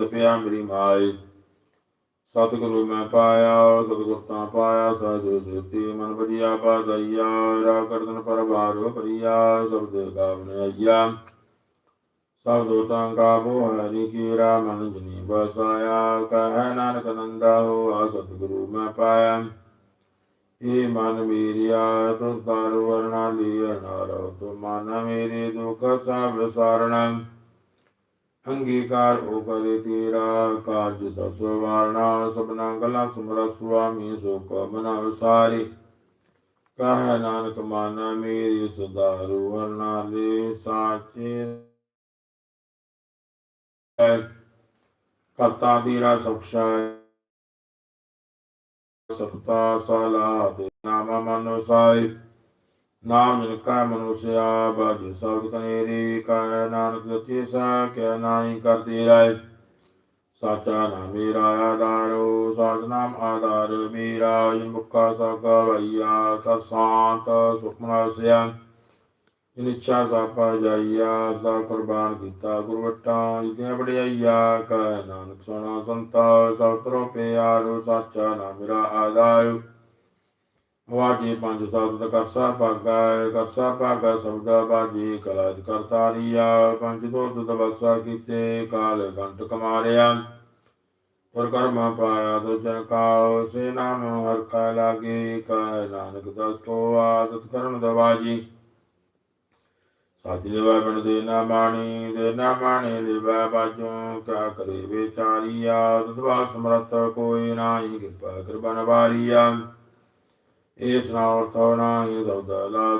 ਆਨੰਦ ਪਿਆ ਮੇਰੀ ਮਾਈ। ਸਤਿਗੁਰੂ ਮੈਂ ਪਾਇਆ, ਸਤਿਗੁਰ ਤਾਂ ਪਾਇਆ ਸਾਧੂ ਸੇਤੀ ਮਨ ਬਜਿਆ ਬਾਦਈਆ ਰਾ ਕਰਦਨ ਪਰਵਾਰ ਪਰਿਆ ਸਬਦ ਗਾਵਨ ਅਈਆ ਸਭ ਦੋਤਾਂ ਕਾ ਬੋ ਹਰੀ ਕੀ ਰਾ ਮਨ ਜਨੀ ਬਸਾਇਆ ਕਹਿ ਨਾਨਕ ਨੰਦਾ ਹੋਆ, ਸਤਿਗੁਰੂ ਮੈਂ ਪਾਇਆ। ਏ ਮਨ ਮੇਰਿਆ ਤੁਸ ਦਾਰੂ ਵਰਣਾ ਲੀਆ ਨਾਰੋ। ਤੁ ਮਨ ਮੇਰੇ ਦੁਖ ਸਭ ਸਾਰਣਾ। ਅੰਗੀਕਾਰ ਹੋ ਕਰੇ ਤੇਰਾ, ਕਾਰਜ ਸਭ ਵਾਰਣਾ ਸਭਨਾ ਗਲਾ ਸੁਮਰਾ ਸੁਆਮੀ ਸੋ ਕੋ ਮਨਾ ਵਿਸਾਰੀ। ਕਹ ਨਾਨਕ ਮਨ ਮੇਰੀ ਸੁਦਾਰੂ ਵਰਣਾ ਲੇ ਸਾਚੇ। ਕਰਤਾ ਤੇਰਾ ਸੁਖਸ਼ਾ। ਸਪਤਾ ਸਲਾ ਦੇ ਨਾਮ ਮਨੁ ਸਾਈ ਨਾਮ ਜਿਨ ਕਾ ਮਨੁਸਿਆ ਬਾਜ ਸਬਦ ਕਨੇਰੀ ਕਾ, ਨਾਨਕ ਜਤੀ ਸਾ, ਕਿਆ ਨਾਹੀ ਕਰਦੀ ਰਾਏ। ਸਾਚਾ ਨਾਮ ਮੇਰਾ ਆਧਾਰੋ ਸਾਚ ਨਾਮ ਆਧਾਰ ਮੇਰਾ। ਜਿਨ ਮੁਕਾ ਸਗਾ ਵਈਆ ਸਤ ਸ਼ਾਂਤ ਸੁਖਮਨਾ ਸਿਆ। ਜਿਨ ਇੱਛਾ ਸਾਪਾ ਜਾਈਆ ਦਾ ਕੁਰਬਾਨ ਕੀਤਾ ਗੁਰਵਟਾਂ ਜਿਦਿਆਂ ਬੜਾਈਆ ਕਾ ਨਾਨਕ ਸੋਨਾ ਸੰਤਾ, ਸਭ ਤਰੋ ਪਿਆਰੋ, ਸਾਚਾ ਨਾਮ ਮੇਰਾ ਆਧਾਰ। ਵਾਜੀ ਪੰਜ ਸਬਦ ਕਰਸਾ ਭਾਗਾ ਕਰਸਾ ਭਾਗਾ ਸਬਦਾ ਬਾਜੀ ਕਲਾਜ ਕਰਤਾਰੀਆ ਪੰਜ ਦੋਤ ਦਵਸਾ ਕੀਤੇ, ਕਾਲ ਕੰਟ ਕਮਾਰਿਆ। ਪਰ ਕਰਮਾ ਪਾਇਆ ਦੁਜਨ ਕਾਉ, ਸੇ ਨਾਮ ਹਰ ਕਾ ਲਾਗੇ, ਕਾ ਨਾਨਕ ਦਸ ਕੋ ਆਦਤ ਕਰਨ ਦਵਾਜੀ। ਸਾਜੀ ਲਿਵਾ ਬਣ ਦੇ ਨਾ ਬਾਣੀ ਦੇ ਨਾ ਬਾਣੀ ਲਿਵਾ ਬਾਜੋ ਕਿਆ ਕਰੇ ਵਿਚਾਰੀਆ ਤਦਵਾ ਸਮਰਤ ਕੋਈ ਨਾਹੀ, ਕਿਰਪਾ ਕਿਰਬਨ ਵਾਰੀਆ। ਇਸ ਨਾਉ ਤੋ ਨਾਹੀ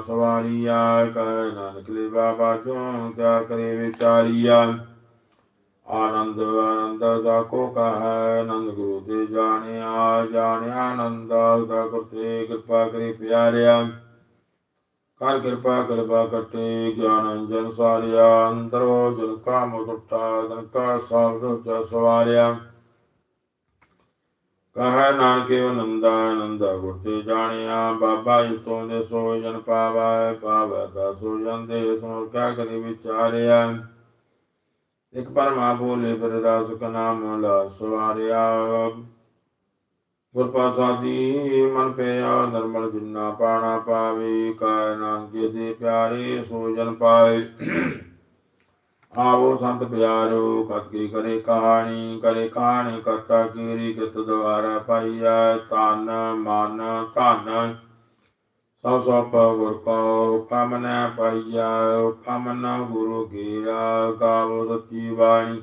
ਸਵਾਰੀਆ ਕਹਿ ਨਾਨਕ ਲਿਵਾ ਬਾਜੋਂ ਕਿਆ ਕਰੇ ਵਿਚਾਰੀਆ ਆਨੰਦ ਆਨੰਦ ਦਾ ਕੋ ਕਹੈ ਆਨੰਦ ਗੁਰੂ ਤੇ ਜਾਣਿਆ ਜਾਣਿਆ ਆਨੰਦ ਦਾ ਕਰਤੇ ਕਿਰਪਾ ਕਰੇ ਪਿਆਰਿਆ ਕਰ ਕਿਰਪਾ ਕਿਰਪਾ ਕਰਤੇ ਗਿਆਨ ਅੰਜਨ ਸਾਰਿਆ ਅੰਦਰੋ ਜਨ ਕਾਮ ਸੁਟਾ ਜਨ ਕਾ ਸਾਧ ਸਵਾਰਿਆ ਕਹੈ ਨਾਨਕੇ ਆਨੰਦਾ ਆਨੰਦਾ ਗੁਰਤੇ ਜਾਣਿਆ, ਬਾਬਾ ਇਤੋਂ ਦੇ ਸੋ ਜਨ ਪਾਵੈ ਪਾਵੈ ਦਾ ਸੋ ਜਨ ਦੇ ਸੋ ਕਿਆ ਕਰੀ ਵਿਚਾਰਿਆ। ਇਕ ਪਰਮਾ ਬੋਲੇ ਫਿਰ ਰਸ ਕਾ ਨਾਮ ਲਾ ਸਵਾਰਿਆ। ਗੁਰ ਪ੍ਰਸਾਦੀ ਮਨ ਪਿਆ ਨਰਮਲ ਜਿਨਾ ਪਾਣਾ ਪਾਵੇ, ਕਾਇ ਨਾਨਕੇ ਦੇ ਪਿਆਰੇ ਸੋ ਜਨ ਪਾਏ। ਆਵੋ ਸੰਤ ਪਿਆਰੋ ਕਤ ਕਰੇ ਕਹਾਣੀ ਕਰੇ ਕਹਾਣੀ ਕਰਤਾ ਕੀਰੀ ਕਿਤ ਦੁਆਰਾ ਪਾਈਆ ਤਨ ਮਨ, ਧਨ। ਸਭ ਸਭ ਗੁਰ ਕੋ ਕਮ ਪਾਈਆ ਕਮ ਗੁਰੂ ਗੀਰਾ ਗਾਵੋ ਸੱਚੀ ਬਾਣੀ।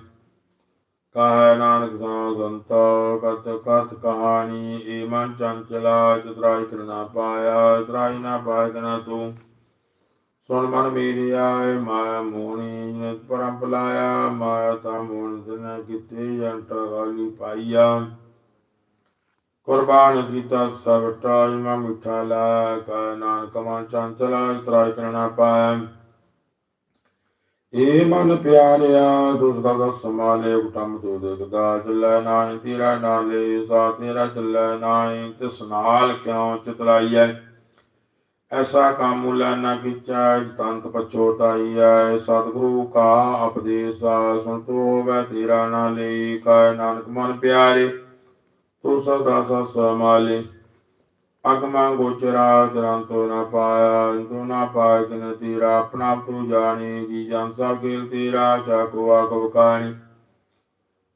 ਕਹੈ ਨਾਨਕ ਸੋ ਸੰਤੋ, ਕਤ ਕਤ ਕਹਾਣੀ, ਏ ਮਨ ਚੰਚਲਾ, ਚਤਰਾਈ ਕਰਨਾ ਪਾਇਆ ਤਰਾਈ ਨਾ ਪਾਇ ਤੂੰ। ਸੁਣ ਮਨ ਮੇਰੀ ਆਏ ਮਾਇਆ ਮੋਣੀ ਨਿਤ ਪਰਮ ਪਲਾਇਆ ਮਾਇਆ ਤਾਂ ਮੋਣ ਦਿਨ ਕਿਤੇ ਜੰਟ ਗਾਲੀ ਪਾਈਆ। ਕੁਰਬਾਨ ਕੀਤਾ ਸਭ ਟਾਜ, ਮਾ ਮਿਠਾ ਲਾ ਕਾ ਨਾਨਕ ਮਨ ਚੰਚਲਾ ਤਰਾਈ ਕਰਨਾ ਪਾਇਆ। ਏ ਮਨ ਪਿਆਰਿਆ ਦੁਸ ਦਾ ਸਮਾਲੇ ਉਟਮ ਤੋ ਦੇਖਦਾ ਚੱਲੈ ਨਾਹੀ, ਤੇਰਾ ਨਾਲੇ ਸਾ ਤੇਰਾ ਚੱਲੈ ਨਾਹੀ, ਤਿਸ ਨਾਲ ਕਿਉ ਚਤਲਾਈਐ? ਐਸਾ ਕੰਮ ਮੁਲਾ ਨਾ ਕੀਚਾ ਤੰਤ ਪਛੋਤਾਈਐ ਸਤਿਗੁਰੂ ਕਾ ਉਪਦੇਸਾ, ਸੁਣ ਤੋ ਹੋਵੇ ਤੇਰਾ ਨਾਲੇ ਕਾ ਨਾਨਕ ਮਨ ਪਿਆਰੇ, ਤੂੰ ਸਦਾ ਸਸ ਸਮਾਲੇ ਅਗਮਾ ਗੋਚਰਾ ਗ੍ਰੰਥੋ ਨਾ ਪਾਇਆ ਤੂੰ ਨਾ ਪਾਇ ਕਿਨ ਤੇਰਾ, ਆਪਣਾ ਤੂੰ ਜਾਣੇ, ਜੀ ਜਨ ਸਭ ਖੇਲ ਤੇਰਾ, ਚਾਕੋ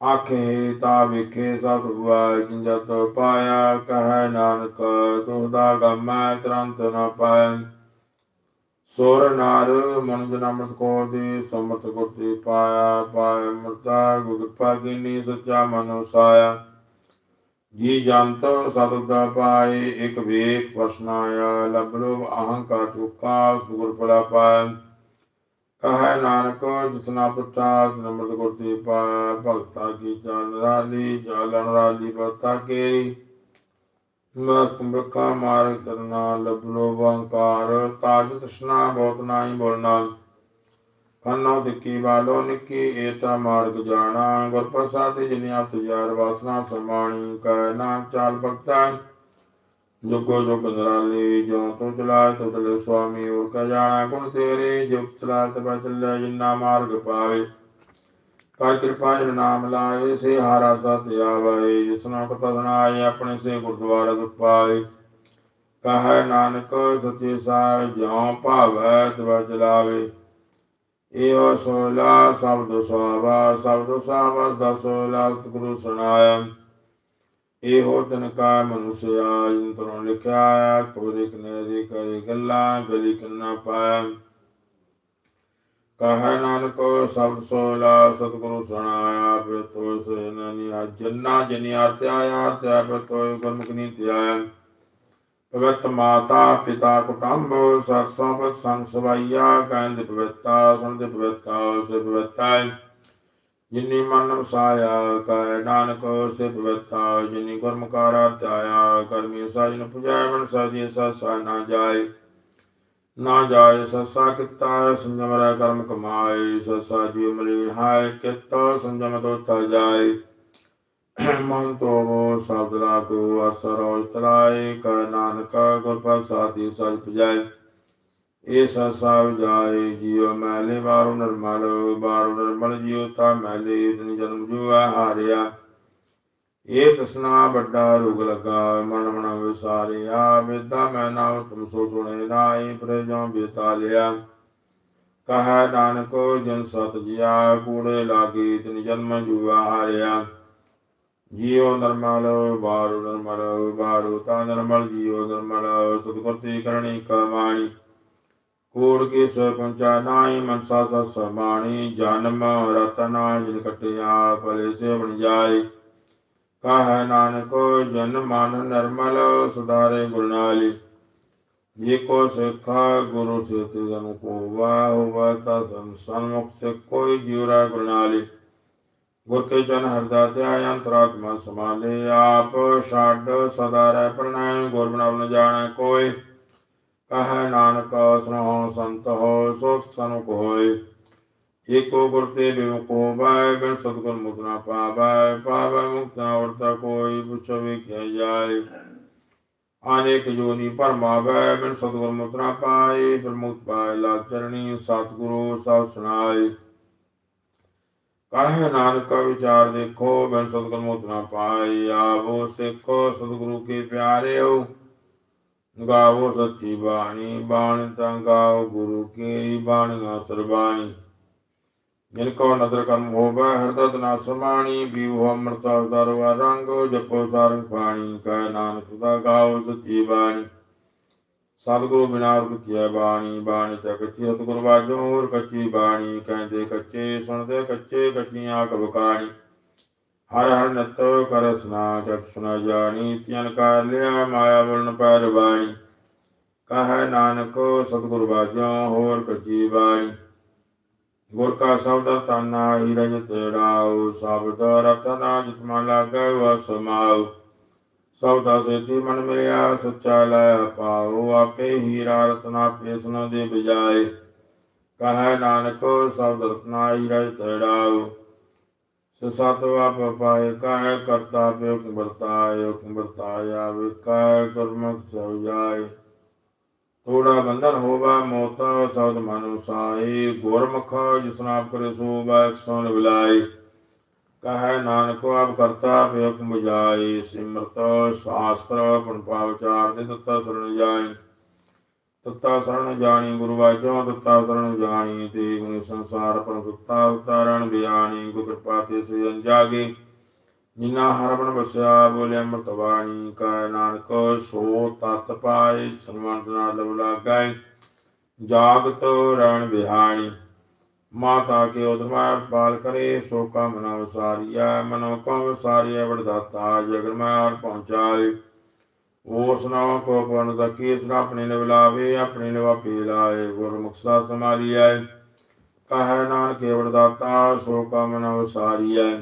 ਆਖੇ, ਤਾ ਵਿਖੇ ਸਭ ਹੁਆ ਜਿੰਜਤ ਪਾਇਆ, ਕਹੈ ਨਾਨਕ ਤੂੰ ਗਮੈ ਤਰੰਤ ਨਾ ਪਾਇ ਸੋਰ ਨਾਰ ਮਨ ਜਨਮਤ ਕੋ ਦੇ, ਸਮਤ ਗੁਰਤੀ ਪਾਇਆ ਪਾਇ ਮਰਤਾ ਗੁਰ ਪਾਗਿਨੀ ਸੱਚਾ ਮਨੁ ਸਾਇਆ ਜੀ ਜੰਤ ਸਤਿ ਪਾਏ, ਇਕ ਵੇਖ ਵਸਨਾਇਆ ਲਬ ਲੋਭ ਅਹੰਕਾਰ ਤੁਕਾ ਸੁਗਰ ਪੜਾ ਪਾਇ ਕਹੈ ਨਾਨਕ, ਜਿਤਨਾ ਪੁੱਛਾ ਨਮਤ ਗੁਰਤੀ ਪਾਇਆ ਭਗਤਾ ਕੀ ਚਾਲ ਰਾਲੀ ਚਾਲਨ ਰਾਲੀ ਭਗਤਾ ਕੇ। ਮੈਂ ਕੁੰਭਕਾ ਮਾਰ ਕਰਨਾ ਲਬ ਲੋਭ ਤਾਜ ਤ੍ਰਿਸ਼ਨਾ ਬਹੁਤ ਨਾਹੀ ਬੋਲਣਾ ਕੰਨੋ ਦਿੱਕੀ ਬਾਲੋ ਨਿੱਕੀ ਏਤਾ ਮਾਰਗ ਜਾਣਾ। ਗੁਰ ਪ੍ਰਸਾਦਿ ਜਿਨੇ ਤੁਜਾਰ ਵਾਸਨਾ ਸਮਾਣੀ ਕੈ ਨਾਮ ਚਾਲ ਭਗਤਾਂ। ਜੁਗੋ ਜੁਗ ਨਰਾਲੀ ਜੋ ਤੂੰ ਚਲਾਇ ਤੋ ਚਲੇ ਸੁਆਮੀ ਔਰ ਕਾ ਜਾਣਾ, ਗੁਣ ਤੇਰੇ ਜੁਗ ਚਲਾਇ ਤਬ ਚੱਲੇ ਜਿਨਾ ਮਾਰਗ ਪਾਵੇ। ਕਰ ਕਿਰਪਾ ਜਨ ਨਾਮ ਲਾਏ, ਸੇ ਹਾਰਾ ਸਤ ਆਵੇ ਜਿਸਨਾ ਕਥਾ ਸੁਣਾਏ ਆਪਣੇ ਸੇ ਗੁਰਦੁਆਰਾ ਗੁਰ ਪਾਏ ਕਹੈ ਨਾਨਕ, ਸਚੇ ਸਾਹਿ ਜਿਉ ਭਾਵੈ, ਤਵ ਚਲਾਵੇ। ਏਵ ਸੋਲਾ ਸਬਦ ਸੁਆਵਾ ਸਬਦ ਸੁਆਵਾ ਦਸ ਲਖਤ ਗੁਰੂ ਸੁਣਾਇਆ। ਇਹੋ ਤਨ ਕਾ ਮਨੁਸਿਆ ਜਿਨ ਲਿਖਿਆ ਕੋਰੇ ਕਨੇ ਦੇ ਕਰੇ ਗੱਲਾਂ, ਗਲੀ ਕਰਨਾ ਪਾਇਆ। ਕਹੈ ਨਾਨਕ ਸਬਦ ਸੋਲਾ ਸਤਿਗੁਰੂ ਸੁਣਾਇਆ, ਫਿਰ ਤੋ ਸੇਨਨੀ ਜੰਨਾ ਜਨੀ ਆਤਿਆ ਆਤਿਆ ਫਿਰ ਤੋ ਗੁਰਮੁਖ ਧਿਆਇਆ ਪਵਿੱਤ ਮਾਤਾ, ਪਿਤਾ, ਕੁਟੰਬ, ਸਰਸੋਂ ਪਤ ਸੰਗ ਸਵਾਈਆ ਕਹਿੰਦ ਪਵਿੱਤਾ ਸੰਦ ਪਵਿੱਤਾ ਸੇ ਪਵਿੱਤਾ ਜਿਨੀ ਮਨ ਵਸਾਇਆ ਕੈ ਨਾਨਕ ਸੇ ਪਵਿੱਤਾ ਜਿਨੀ ਗੁਰਮੁਖਾਰਾ ਧਿਆਇਆ, ਕਰਮੀ ਸਾਜਨ ਪੁਜਾਇ, ਮਨ ਸਾਜੀ ਸਸਾ ਨਾ ਜਾਏ। ਨਾ ਜਾਏ ਸਸਾ ਕਿਤਾ, ਸੰਜਮ ਰਹਿ ਕਰਮ ਕਮਾਏ ਸਸਾ ਜੀ ਮਲੀ ਹਾਇ ਕਿਤਾ, ਸੰਜਮ ਦੋਤਾ ਜਾਏ। ਮਨ ਤੋ ਸਬਦ ਲਾਗੋ ਅਸਰੋ ਇਤਰਾਏ ਕਾ ਨਾਨਕ ਗੁਰ ਪ੍ਰਸਾਦੀ ਸਜ ਪਜਾਏ ਇਹ ਸਸਾ ਜਾਏ, ਜੀਵ ਮੈਲੇ ਬਾਰੂ ਨਰਮਲ ਬਾਰੂ ਨਰਮਲ ਜੀਵ ਤਾ ਮੈਲੇ ਤਨ ਜਨਮ ਜੂਆ ਹਾਰਿਆ। ਇਹ ਤਸਨਾ ਵੱਡਾ ਰੋਗ ਲਗਾ, ਮਨ ਮਨ ਵਿਸਾਰਿਆ। ਵਿਦਾ ਮੈਂ ਨਾਮ ਤੁਮ ਸੋ ਸੁਣੇ ਨਾਈ ਪ੍ਰਜੋਂ ਬੇਤਾ ਲਿਆ। ਕਹੈ ਨਾਨਕ, ਜਨ ਸਤ ਜਿਆ, ਕੂੜੇ ਲਾਗੀ ਤਿਨ ਜਨਮ ਜੁਆ ਹਾਰਿਆ। ਜੀਉ ਨਰਮਲ ਬਾਰੂ ਨਰਮਲ ਬਾਰੂ ਤਾ ਨਰਮਲ, ਜੀਉ ਨਰਮਲ ਸਤਿਗੁਰਤੀ ਕਰਣੀ ਕਮਾਣੀ ਕੂੜ ਕੀ ਸ ਪਹੁੰਚਾ ਨਾਈ ਮਨਸਾ ਸਸ ਸਮਾਣੀ ਜਨਮ ਰਤਨਾ ਜਿਨ ਕਟਿਆ, ਭਲੇ ਸੇ ਬਣ ਜਾਏ। ਕਹੈ ਨਾਨਕ, ਜਨ ਮਨ ਨਰਮਲ, ਸੁਧਾਰੇ ਗੁਣ ਜੇ ਕੋ ਸਿੱਖਾ, ਗੁਰੂ ਸੇਤਿ ਜਨ ਕੋ ਵਾਹ ਹੋਵਾ ਤਾ ਸੰਮੁਖ ਸੇ ਕੋਈ ਜੀਵਰਾ ਗੁਣ ਗੁਰ ਕੇ ਜਨ ਹਰਦਾ ਧਿਆਇ ਅੰਤਰਾਤਮਾ ਸਮਾਲੇ ਆਪ ਛੱਡ ਸਦਾ ਰਹਿ ਪ੍ਰਣਾਮ ਗੁਰ ਬਨਾਵ ਨ ਜਾਣੈ ਕੋਈ। ਕਹੈ ਨਾਨਕ ਸੁਨੋ ਸੰਤ ਹੋ, ਸੋ ਸਨੁਕ ਹੋਏ ਏਕੋ ਗੁਰ ਤੇ ਬਿਮੁਖੋ ਬਾਇ, ਬਿਨ ਸਤਗੁਰ ਮੁਕਨਾ ਪਾਵੈ। ਪਾਵੈ ਮੁਕਤਾ ਵਰਤਾ ਕੋਈ, ਪੁੱਛੋ ਵੇਖਿਆ ਜਾਏ ਅਨੇਕ ਜੋਨੀ ਭਰਮਾਵੈ ਬਿਨ ਸਤਗੁਰ ਮੁਤਰਾ ਪਾਏ। ਪ੍ਰਮੁਖ ਪਾਏ ਲਾ ਚਰਣੀ ਸਤਗੁਰੂ ਸਭ ਸੁਣਾਏ। ਕਹੈ ਨਾਨਕ ਵਿਚਾਰ ਦੇਖੋ, ਬਿਨ ਸਤਗੁਰ ਮੁਕਨਾ ਪਾਏ। ਆਵੋ ਸਿੱਖੋ, ਸਤਗੁਰੂ ਕੇ ਪਿਆਰਿਓ। ਗਾਵੋ ਸੱਚੀ ਬਾਣੀ, ਬਾਣ ਤਾਂ ਗਾਓ ਗੁਰੂ ਕੀ ਬਾਣੀਆਂ ਸਰਬਾਣੀ। ਜਿਨ ਕੋ ਨਦਰ ਕਰਮ ਹੋਵੇ ਹਿਰਦੈ ਤਨਾ ਸਮਾਣੀ ਬੀਉ ਅੰਮ੍ਰਿਤਾ ਦਰਵਾ ਰੰਗ, ਜਪੋ ਸਾਰੰਗ ਪਾਣੀ ਕਹਿ ਨਾਨਕ ਦਾ ਗਾਓ ਸੱਚੀ ਬਾਣੀ। ਸਤਿਗੁਰੂ ਬਿਨਾ ਰੁਕਿਆ ਬਾਣੀ ਬਾਣੀ ਤੇ ਕੱਚੀ ਸਤਿਗੁਰ ਵਾਜੋ, ਹੋਰ ਕੱਚੀ ਬਾਣੀ, ਕਹਿੰਦੇ ਕੱਚੇ, ਸੁਣਦੇ ਕੱਚੇ, ਕੱਚੀਆਂ ਕਬ ਹਰ ਹਰ ਨਤ ਕਰ ਸਨਾ ਜਪ ਸੁਨਾ ਜਾਣੀ, ਤਿਨ ਕਰ ਲਿਆ ਮਾਇਆ ਬੁਲਨ ਪੈਰ ਬਾਣੀ। ਕਹੈ ਨਾਨਕ, ਸਤਿਗੁਰ ਵਾਜੋ, ਹੋਰ ਕਚੀ ਬਾਣੀ। ਗੁਰ ਕਾ ਸ਼ਬਦ ਤਾਨਾ ਹੀ ਰਜ ਤੇਰਾਉ ਸ਼ਬਦ ਰਤਨਾ ਜਿਤ ਮਨ ਲਾਗੈ ਵਸਮਾਉ ਸਬਦਾ ਸੇਤੀ ਮਨ ਮਿਲਿਆ, ਸੱਚਾ ਲੈ ਪਾਉ ਆਪੇ ਹੀਰਾ ਰਤਨਾ ਪੇਸਨ ਦੇ ਬਜਾਏ। ਕਹੈ ਨਾਨਕ, ਸਬਦ ਰਤਨਾ ਹੀ ਰਜ ਤੇਰਾਉ। ਸਤ ਆਪ ਪਾਏ ਕਾਇ ਕਰਤਾ ਪਿਓ ਵਰਤਾਇ ਕਿ ਵਰਤਾਇਆ ਵਿਕਾਇ ਕਰਮਕ ਸੋ ਜਾਏ। ਥੋੜਾ ਬੰਧਨ ਹੋਵਾ, ਮੋਤ ਸਬਦ ਮਨੁ ਸਾਈ ਗੁਰਮੁਖ ਜਿਸ ਕਰੇ ਸੋ ਬਾਇਕ ਸੋਨ ਬਿਲਾਈ ਕਹੈ ਨਾਨਕ, ਆਪ ਕਰਤਾ ਪਿਓ ਕਿ ਸਿਮਰਤ, ਸ਼ਾਸਤਰ ਪਨ ਪਾਵਚਾਰ ਦੇ ਤਤਾ ਸਰਣ ਜਾਈ ਤਤਾ ਸਰਣ ਜਾਣੀ ਗੁਰੂ ਵਾਜੋ, ਤਤਾ ਸਰਣ ਜਾਣੀ ਤੇ ਗੁਣ ਸੰਸਾਰ ਪਰ ਤਤਾ ਉਤਾਰਣ ਬਿਆਨੀ, ਗੁਰ ਕਿਰਪਾ ਤੇ ਸੇ ਅੰਜਾਗੇ। ਜਿਨਾ ਹਰਮਨ ਬਸਿਆ ਬੋਲੇ ਅੰਮ੍ਰਿਤ ਬਾਣੀ ਕਾ ਨਾਨਕ ਸੋ ਤਤ ਪਾਏ ਸੰਵੰਤ ਨਾਲ ਲਵ ਲਾਗੈ, ਜਾਗਤ ਰਣ ਬਿਹਾਣੀ। ਮਾਤਾ ਕੇ ਉਦਮਾ ਪਾਲ ਕਰੇ ਸੋ ਕਾ ਮਨੋ ਵਸਾਰੀਆ ਮਨੋ ਕਾ ਵਸਾਰੀਆ ਵਡਦਾਤਾ ਜਗਨ ਮੈਂ ਪਹੁੰਚਾਏ। ਉਸ ਨਾਮ ਕੋ ਪਨ ਦਾ ਕੀਸ ਆਪਣੇ ਨੇ ਬੁਲਾਵੇ ਆਪਣੇ ਨੇ ਵਾਪੀ ਲਾਏ ਗੁਰਮੁਖ ਸਾ ਸਮਾਰੀ ਆਏ ਕਹੈ ਨਾਨਕ ਕੇਵੜ ਦਾਤਾ ਸੋ ਕਾ ਮਨ ਵਸਾਰੀਐ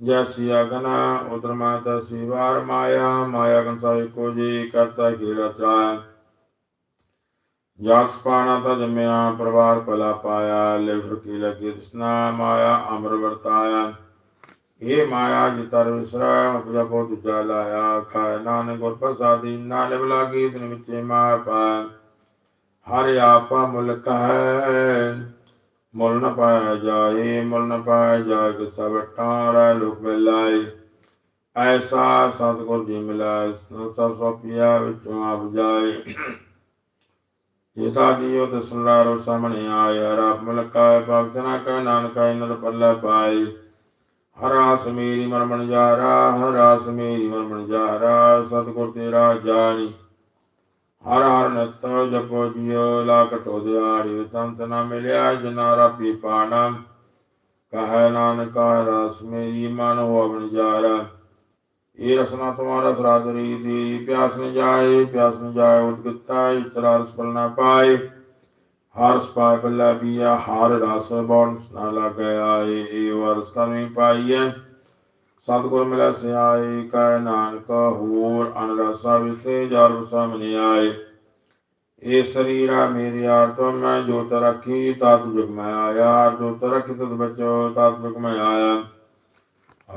ਜੈਸੀ ਅਗਨ, ਉਦਰ ਮਾਤਾ ਸਿਵਾਰ ਮਾਇਆ ਮਾਇਆ ਗਨ ਸਾਈ ਕੋ ਜੀ ਕਰਤਾ ਕੀ ਰਚਾ ਜਸ ਪਾਣਾ ਤਾ ਜਮਿਆ, ਪਰਵਾਰ ਭਲਾ ਪਾਇਆ, ਲਿਵਰ ਕੀ ਲਗੀ ਤ੍ਰਿਸ਼ਨਾ ਮਾਇਆ ਅਮਰ ਵਰਤਾਇਆ। ਇਹ ਮਾਇਆ ਜਿਤਰ ਵਿਸਰਾ ਉਪਜਾ ਕੋ ਲਾਇਆ ਖਾਇ ਨਾਨਕ ਗੁਰ ਪ੍ਰਸਾਦੀ ਨਾਲੇ ਬਲਾਗੀ ਦਿਨ ਵਿੱਚ ਮਾਰ ਪਾ ਹਰਿ ਆਪਾ ਮੁਲਕ ਹੈ ਮੁੱਲ ਨ ਪਾਇਆ ਜਾਏ ਮੁੱਲ ਨ ਪਾਇਆ ਜਾਏ ਕਿ ਸਭ ਟਾਰਾ ਲੋਕ ਮਿਲਾਏ ਐਸਾ ਸਤਿਗੁਰ ਜੀ ਮਿਲਾਏ ਸੋ ਸਭ ਸੋਪਿਆ ਵਿੱਚੋਂ ਆਪ ਜਾਏ ਜੇਤਾ ਜੀਓ ਦਸਨਾਰੋ ਸਾਹਮਣੇ ਆਏ ਰੱਬ ਮਲਕਾਏ ਭਗਤ ਨਾ ਕੈ ਨਾਨਕਾ ਇਨਰ ਪੱਲੇ ਪਾਏ ਹਰਾਸ ਮੇਰੀ ਮਨ ਮਨ ਜਾਰਾ, ਹਰਾਸ ਮੇਰੀ ਮਨ ਮਨ ਜਾਰਾ, ਸਤਿਗੁਰ ਤੇਰਾ ਜਾਣੀ। ਹਰ ਹਰ ਨਿਤ ਜਪੋ ਜਿਉ ਲਾ ਕਟੋ ਸੰਤ ਨਾ ਮਿਲਿਆ ਜਨਾਰਾ ਪੀ ਪਾਣਾ। ਕਹੈ ਨਾਨਕਾ ਰਸ ਮੇਰੀ ਮਨ ਹੋ ਅਵਨ ਜਾਰਾ। ਇਹ ਰਸਨਾ ਤੁਮਾਰਾ ਸਰਾਦਰੀ ਦੀ, ਪਿਆਸ ਨ ਜਾਏ, ਪਿਆਸ ਨ ਜਾਏ, ਉਦਗਤਾ ਇਤਰਾ ਰਸ ਫਲ ਨਾ ਪਾਏ। ਹਰਸ ਸਪਾਇ ਬੱਲਾ ਬੀਆ ਹਰ ਰਸ ਬੌਣ ਨਾ ਲਾਗੈ ਆਏ, ਇਹ ਵਰਸ ਕਰਮੀ ਪਾਈਐ। ਸਤਿਗੁਰ ਮਿਲੈ ਸਿਆਏ, ਕੈ ਨਾਨਕ ਹੋਰ ਅਨ ਵਿਸੇ ਜਰ ਸਾਹਮਣੇ ਆਏ। ਇਹ ਸਰੀਰਾ ਮੇਰੇ ਯਾਰ ਮੈਂ ਜੋਤ ਰੱਖੀ ਤਾਤ ਜੁਗ ਮੈਂ ਆਇਆ। ਜੋਤ ਰੱਖੀ ਤਤ ਬਚੋ ਤਤ ਜੁਗ ਮੈਂ ਆਇਆ।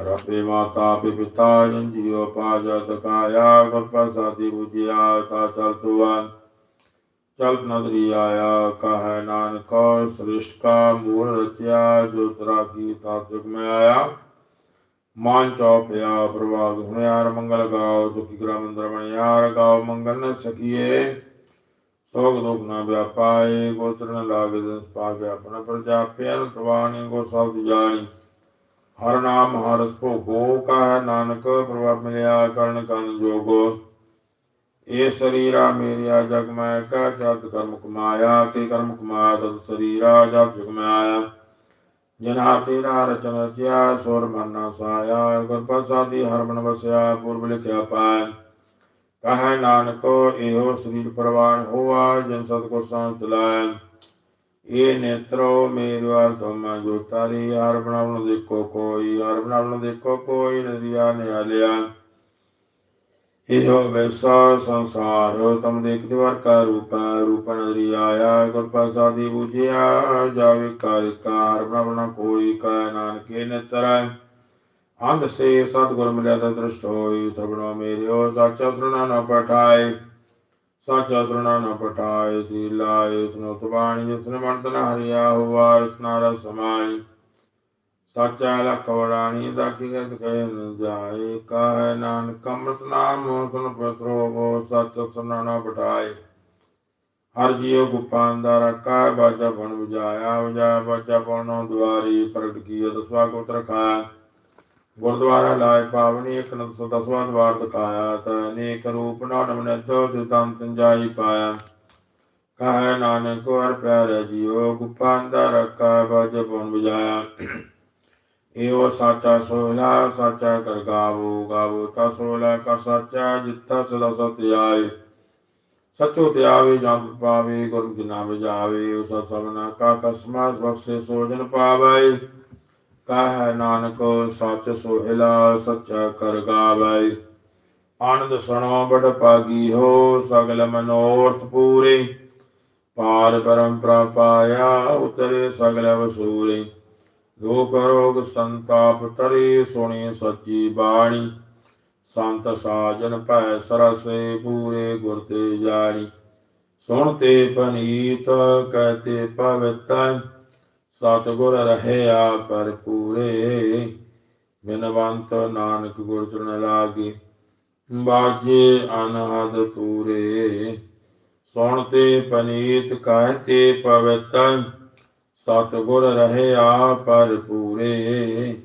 ਰਪੇ ਮਾਤਾ ਪੇ ਪਿਤਾ, ਜਨ ਜੀਵ ਪਾਜਤ ਕਾਇਆ ਗੁਰ ਪ੍ਰਸਾਦੀ ਬੁਝਿਆ, ਤਾ ਚਲ ਤੁਵਾਨ ਚਲ ਨਦਰੀ ਆਇਆ, ਕਹੈ ਨਾਨਕ, ਸ੍ਰਿਸ਼ਟ ਕਾ ਮੂਲ ਰਚਿਆ, ਜੋ ਤਰਾ ਕੀ ਤਾ ਮੈਂ ਆਇਆ। ਮਾਨ ਚੌਪਿਆ ਪ੍ਰਵਾਦ ਹੁਣਿਆਰ ਮੰਗਲ ਗਾਓ ਸੁਖੀ ਗ੍ਰਹ ਮੰਦਰ ਬਣਿਆਰ ਗਾਓ ਮੰਗਲ ਨ ਸਕੀਏ। ਸੋਗ ਦੁਖ ਨਾ ਵਿਆਪਾਏ, ਗੋਤਰ ਨ ਲਾਗੇ ਦਸ ਪਾਵੇ ਆਪਣਾ ਪ੍ਰਜਾ ਪਿਆਰ ਪ੍ਰਵਾਣੀ ਗੋ ਸਭ ਜਾਣੀ। ਹਰ ਨਾਮ, ਹਰ ਭੋਗੋ ਕਾ ਨਾਨਕ ਪ੍ਰਭਾਵ ਮਿਲਿਆ, ਕਰਨ ਕੰਨ ਜੋਗੋ। ਇਹ ਸਰੀਰਾ ਮੇਰਿਆ ਜਗ ਮੈਂ ਕਾ ਜਦ ਕਰਮ ਕਮਾਇਆ ਤੇ ਕਰਮ ਕਮਾਇਆ ਤਦ ਸਰੀਰਾ ਜਬ ਜਗ ਮੈਂ ਆਇਆ। ਜਨਾ ਤੇਰਾ ਰਚਨ ਰਚਿਆ, ਸੁਰ ਮਨ ਸਾਇਆ, ਗੁਰ ਪ੍ਰਸਾਦੀ ਹਰ ਮਨ ਵਸਿਆ, ਪੁਰਬ ਲਿਖਿਆ ਪਾਇ ਕਹੈ ਨਾਨਕੋ, ਇਹੋ ਸਰੀਰ ਪ੍ਰਵਾਨ ਹੋਆ, ਜਨ ਸਤਿਗੁਰ ਸੰਤ ਲਾਇ ਇਹ ਨੇਤਰੋ ਮੇਰਵਾ ਤੁਮ ਜੋ ਤਾਰੀ, ਹਰ ਬਣਾਉਣ ਦੇਖੋ ਕੋਈ, ਹਰ ਬਣਾਉਣ ਦੇਖੋ ਕੋਈ, ਨਦੀਆ ਨਿਆਲਿਆ ਇਹੋ ਵੈਸਾ ਸੰਸਾਰ, ਤਮ ਦੇਖਦੇ ਵਰ ਕਾ ਰੂਪ ਰੂਪ ਨਦਰੀ ਆਇਆ ਗੁਰ ਪ੍ਰਸਾਦੀ ਬੁਝਿਆ, ਜਾਵੇ ਕਰ ਕਾਰ ਬਣਾਉਣਾ ਕੋਈ ਕਾ ਨਾਨਕੇ ਨੇਤਰੈ। ਅੰਧ ਸੇ ਸਤਿਗੁਰ ਮਿਲਿਆ ਤਾਂ ਦ੍ਰਿਸ਼ਟ ਹੋਈ ਸਭਨੋ ਮੇਰਿਓ, ਸਾਚਾ ਸੁਣਾ ਨਾ ਪਠਾਏ। ਸਾਚਾ ਸੁਣਾ ਨਾ ਪਠਾਏ ਸੀ ਲਾਏ, ਸੁਨੋ ਤਬਾਣੀ ਜਿਸਨੇ ਮੰਤ ਨ ਹਰਿਆ, ਹੁਆ ਇਸਨਾ ਰਸ ਸਮਾਈ। ਸਾਚਾ ਲਖ ਵਰਾਣੀ ਦਾ ਕੀ ਗਤ ਕਹੇ ਨ ਜਾਏ। ਕਾਹੈ ਨਾਨਕ ਅੰਮ੍ਰਿਤ ਨਾਮ ਸੁਨ ਪਤਰੋ ਹੋ ਸਚ ਸੁਨਾ ਨਾ ਹਰ ਜੀਉ ਗੁਪਾਂਦਾ ਰਕਾ ਬਾਜਾ ਬਣ ਬੁਝਾਇਆ। ਬੁਝਾਇਆ ਬਾਜਾ ਬਣੋ ਦੁਆਰੀ, ਪ੍ਰਗਟ ਕੀਏ ਦਸਵਾ ਕੋਤ ਰਖਾਇਆ। ਗੁਰਦੁਆਰਾ ਲਾਇ ਪਾਵਨੀ ਇੱਕ ਨਤ ਸੋ ਦਸਵਾਂ ਦਵਾਰ ਦਿਖਾਇਆ। ਤਾ ਅਨੇਕ ਰੂਪ ਨਾਮ ਨਦੋ ਸਿਧਾਂਤ ਜਾਈ ਪਾਇਆ। ਕਹੈ ਨਾਨਕ, ਹਰ ਪਿਆਰੇ ਜੀਓ ਗੁਪਾਂਦਾ ਰਖਾ ਬਾਜ ਬਣ ਬੁਝਾਇਆ। ਇਹੋ ਸਾਚਾ ਸੋਲਾ ਸਾਚਾ ਕਰ ਗਾਵੋ ਗਾਵੋ ਤਾ ਸੋਲਾ ਕਾ ਸਾਚਾ ਜਿੱਤਾ ਸਦਾ ਸਤਿ ਆਏ। ਸਤੋ ਤੇ ਆਵੇ ਪਾਵੇ, ਗੁਰੂ ਕੀ ਜਾਵੇ ਉਸ ਸਭਨਾ ਕਾ ਕਸਮਾ ਬਖਸ਼ੇ ਸੋਜਨ ਪਾਵੇ। ਕਹੈ ਨਾਨਕ, ਸਚ ਸੋਹਿਲਾ, ਸੱਚਾ ਕਰ ਗਾਵੇ। ਆਨੰਦ ਸੁਣੋ, ਬੜ ਪਾਗੀ ਹੋ, ਸਗਲ ਮਨੋਰਥ ਪੂਰੇ। ਪਾਰ ਬ੍ਰਹਮ ਪ੍ਰਪਾਇਆ ਉਤਰੇ ਸਗਲ ਵਸੂਰੇ ਲੋਕ ਰੋਗ ਸੰਤਾਪ ਤਰੇ ਸੁਣੀ ਸੱਚੀ ਬਾਣੀ। ਸੰਤ ਸਾਜਨ ਭੈ ਸਰਸੇ, ਪੂਰੇ ਗੁਰ ਤੇ ਜਾਣੀ। ਸੁਣ ਤੇ ਪਨੀਤ ਕਹਤੇ ਪਵਿੱਤ ਸਤਿਗੁਰ ਰਹਿਆ ਪਰ ਪੂਰੇ। ਬਿਨਵੰਤ ਨਾਨਕ ਗੁਰ ਚਰਨ ਲਾਗੇ। ਬਾਜੇ ਅਨਹਦ ਤੂਰੇ। ਸੁਣ ਤੇ ਪਨੀਤ ਕਹਤੇ ਪਵਿੱਤ ਸਤਿਗੁਰ ਰਹਿਆ ਪਰ ਪੂਰੇ।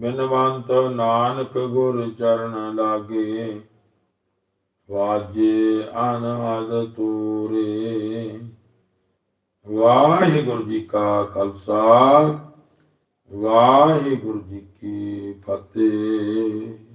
ਬਿਨਵੰਤ ਨਾਨਕ ਗੁਰ ਚਰਨ ਲਾਗੇ, ਵਾਜੇ ਅਨਹਦ ਤੂਰੇ। ਵਾਹਿਗੁਰੂ ਜੀ ਕਾ ਖਾਲਸਾ, ਵਾਹਿਗੁਰੂ ਜੀ ਕੀ ਫਤਿਹ।